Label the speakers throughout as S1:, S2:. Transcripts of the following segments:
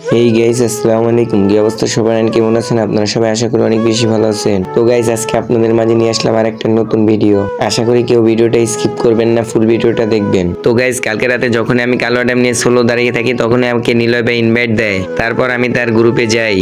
S1: এই গাইস আসসালামু আলাইকুম। কি অবস্থা সবার? and কেমন আছেন? আপনারা সবাই আশা করি অনেক বেশি ভালো আছেন। তো গাইস আজকে আপনাদের মাঝে নিয়ে আসলাম আর একটা নতুন ভিডিও আশা করি কেউ ভিডিওটা স্কিপ করবেন না ফুল ভিডিওটা দেখবেন। তো গাইস কালকে রাতে যখন আমি কালো ড্যাম নিয়ে সোলো দাঁড়িয়ে থাকি তখন আমাকে নিলয় ভাই ইনভাইট দেয়। তারপর আমি তার গ্রুপে যাই।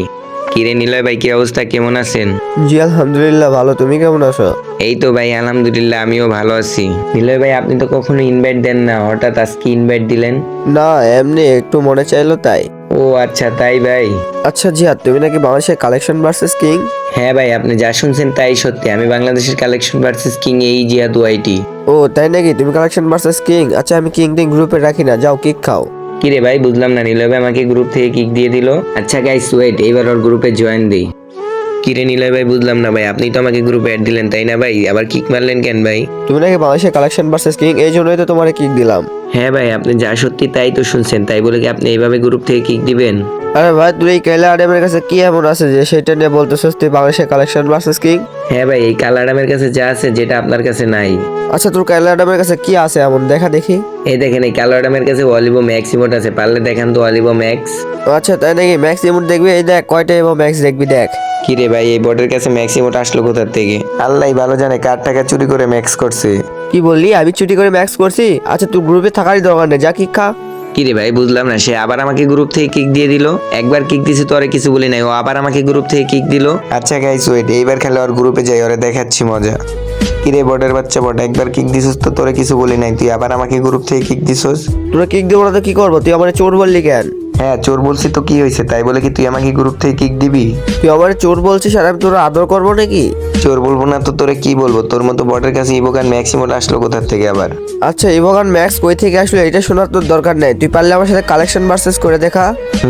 S1: কিরে নিলয় ভাই কি অবস্থা? কেমন আছেন?
S2: জি আলহামদুলিল্লাহ ভালো। তুমি কেমন আছো?
S1: এই তো ভাই আলহামদুলিল্লাহ আমিও ভালো আছি। নিলয় ভাই আপনি তো কখনো ইনভাইট দেন না। হঠাৎ আজকে ইনভাইট দিলেন?
S2: না এমনি একটু মনে চাইলো তাই।
S1: ও আচ্ছা তাই ভাই।
S2: আচ্ছা জিয়া তুমি নাকি বাংলাদেশের কালেকশন ভার্সেস কিং
S1: হ্যাঁ ভাই আপনি যা শুনছেন তাই সত্যি। আমি বাংলাদেশের কালেকশন ভার্সেস কিং এই জিয়া দু আইটি
S2: ও তাই নাকি? তুমি কালেকশন ভার্সেস কিং আচ্ছা আমি কিং টিং গ্রুপে রাখি না। যাও কিক খাও।
S1: কিরে ভাই বুঝলাম না নিলবে আমাকে গ্রুপ থেকে কিক দিয়ে দিল। আচ্ছা গাইস ওয়েট এইবার ওর গ্রুপে জয়েন দিই। কিরে নিলয় ভাই বুঝলাম না ভাই আপনি তো আমাকে গ্রুপে অ্যাড দিলেন তাই না ভাই? আবার কিক মারলেন কেন ভাই?
S2: তুমি নাকি বাংলাদেশের কালেকশন ভার্সেস কিং এই জন্যই তো তোমার কিক দিলাম।
S1: হ্যাঁ ভাই আপনি যা সত্যি তাই তো শুনছেন তাই বলে কি আপনি এইভাবে গ্রুপ থেকে কিক দিবেন?
S2: আরে ভাই তুই এই কেলা আডেমের কাছে কি এমন আছে যে সেটা নিয়ে বলতেছিস? তুই বাংলাদেশের কালেকশন ভার্সেস কিং?
S1: হ্যাঁ ভাই এই কালারামের কাছে যা আছে যেটা আপনার কাছে নাই।
S2: আচ্ছা তোর কেলা আডেমের কাছে কি আছে এমন? দেখা দেখি।
S1: এই দেখেন এই কালারামের কাছে অলিভো ম্যাক্স ইমোট আছে। পারলে দেখেন তো অলিভো ম্যাক্স
S2: আচ্ছা তাই নাকি ম্যাক্স ইমোট দেখবি? এই দেখ কয়টা এবং ম্যাক্স দেখবি দেখ।
S1: কিরে ভাই এই বটের কাছে ম্যাক্স ইমোট আসলো কোথার থেকে? আল্লাহ ভালো জানে কার টাকা চুরি করে ম্যাক্স করছে।
S2: কি বললি? আমি চুরি করে ম্যাক্স করছি? আচ্ছা তুই গ্রুপে থাকারই দরকার নেই যা কি খা।
S1: কিরে ভাই বুঝলাম না সে আবার আমাকে গ্রুপ থেকে কিক দিয়ে দিল? একবার কিক দিছে তো আরে কিছু বলি নাই ও আবার আমাকে গ্রুপ থেকে কিক দিল? আচ্ছা গাইস ওয়েট এইবার খেলে ওর গ্রুপে যাই ওরে দেখাচ্ছি মজা। কিরে বটের বাচ্চা বট একবার কিক দিছিস তো তোরে কিছু বলি নাই তুই আবার আমাকে গ্রুপ থেকে কিক দিছিস?
S2: তোরা কিক দেবো না তো কি করব? তুই আবার চোর বললি কেন?
S1: হ্যাঁ চোর বলছি তো কি হয়েছে? তাই বলে কি তুই আমাকে গ্রুপ থেকে কিক দিবি?
S2: তুই আবার চোর বলছিস আর আমি তোরা আদর করব নাকি?
S1: চোর বলব না তো তোরে কি বলব? তোর মতো বটের কাছে ইবোকান ম্যাক্সিমোট আসলো কোথার থেকে আবার?
S2: আচ্ছা ইভোগান ম্যাক্স কই থেকে আসলো এটা শোনার তোর দরকার নেই। তুই পারলে আমার সাথে কালেকশন ভার্সেস করে দেখা।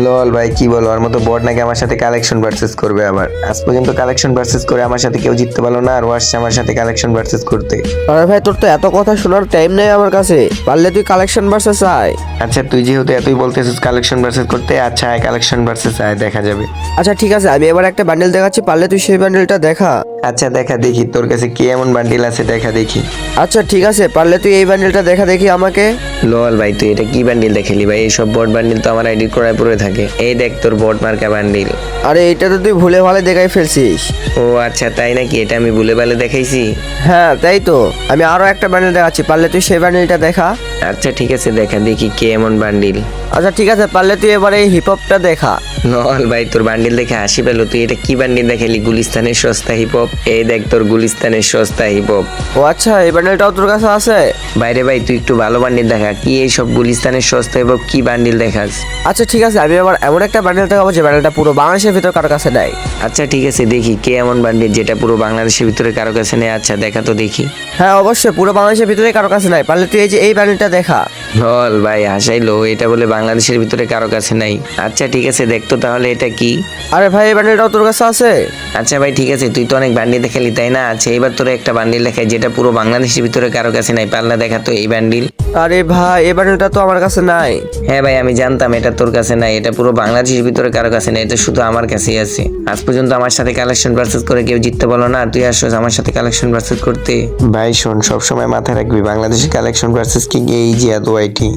S1: লল ভাই কি বলো? ওর মতো বট নাকি আমার সাথে কালেকশন ভার্সেস করবে আবার? আজ পর্যন্ত কালেকশন ভার্সেস করে আমার সাথে কেউ জিততে পারল না আর ও আসছে আমার সাথে কালেকশন ভার্সেস করতে।
S2: আরে ভাই তোর তো এত কথা শোনার টাইম নেই আমার কাছে। পারলে তুই কালেকশন ভার্সেস আয়।
S1: আচ্ছা তুই যেহেতু এতই বলতেছিস কালেকশন ভার্সেস করতে আচ্ছা আয় কালেকশন ভার্সেস আয় দেখা যাবে।
S2: আচ্ছা ঠিক আছে আমি এবার একটা বান্ডেল দেখাচ্ছি পারলে তুই সেই বান্ডেলটা দেখা।
S1: আচ্ছা দেখা দেখি তোর কাছে কি এমন বান্ডেল আছে দেখা দেখি।
S2: আচ্ছা ঠিক আছে পারলে তুই এই বান্ডেলটা দেখা দেখি আমাকে।
S1: লল ভাই তুই এটা কি বান্ডিল দেখালি ভাই? এইসব বট বান্ডিল তো আমার এডিট করায় পড়ে থাকে। এই দেখ তোর বট মার্কা বান্ডিল
S2: আরে এটা তো তুই ভুলে ভালে দেখাই ফেলছিস।
S1: ও আচ্ছা তাই নাকি? এটা আমি ভুলে ভালে দেখাইছি।
S2: হ্যাঁ তাই তো। আমি আরও একটা বান্ডেল দেখাচ্ছি পারলে তুই সেই বান্ডেলটা দেখা।
S1: আচ্ছা ঠিক আছে দেখা দেখি কে এমন বান্ডিল
S2: আচ্ছা ঠিক আছে পারলে তুই এবার এই হিপ হপটা দেখা।
S1: নল ভাই তোর বান্ডিল দেখে হাসি পেল। তুই এটা কি বান্ডিল দেখালি? গুলিস্তানের সস্তা হিপ হপ এই দেখ তোর গুলিস্তানের সস্তা হিপ হপ
S2: ও আচ্ছা এই বান্ডেলটাও তোর কাছে আছে?
S1: বাইরে ভাই তুই একটু ভালো বান্ডিল দেখা। কি এই সব গুলিস্তানের সস্তা এবং কি বান্ডিল দেখাস?
S2: আচ্ছা ঠিক আছে আমি আবার এমন একটা বান্ডিল দেখাবো যে বান্ডিলটা পুরো বাংলাদেশের ভিতরে কারও কাছে নাই
S1: আচ্ছা ঠিক আছে দেখি কে এমন বান্ডিল যেটা পুরো বাংলাদেশের ভিতরে কারও কাছে নেই আচ্ছা দেখা তো দেখি।
S2: হ্যাঁ অবশ্যই পুরো বাংলাদেশের ভিতরে কারও কাছে নাই পারলে তুই এই যে এই বান্ডিলটা দেখা।
S1: নল ভাই হাসাইলো এটা বলে বাংলাদেশের ভিতরে কারও কাছে নাই। আচ্ছা ঠিক আছে দেখতো তাহলে এটা কি?
S2: আরে ভাই এই বান্ডেলটাও তোর কাছে আছে?
S1: আচ্ছা ভাই ঠিক আছে তুই তো অনেক বান্ডিল দেখালি তাই না? আচ্ছা এবার তোর একটা বান্ডিল দেখাই যেটা পুরো বাংলাদেশের ভিতরে কারও কাছে নাই। পারলা দেখা তো এই বান্ডিল।
S2: আরে ভাই এই বান্ডেলটা তো আমার কাছে নাই।
S1: হ্যাঁ ভাই আমি জানতাম এটা তোর কাছে নাই এটা পুরো বাংলাদেশের ভিতরে কারও কাছে নাই এটা শুধু আমার কাছেই আছে। আজ পর্যন্ত আমার সাথে কালেকশন ভার্সেস করে কেউ জিততে বলো না তুই আসছিস আমার সাথে কালেকশন ভার্সেস করতে। ভাই শোন সবসময় মাথায় রাখবি বাংলাদেশের কালেকশন ভার্সেস কিং এই জিয়াদ ওয়াইটি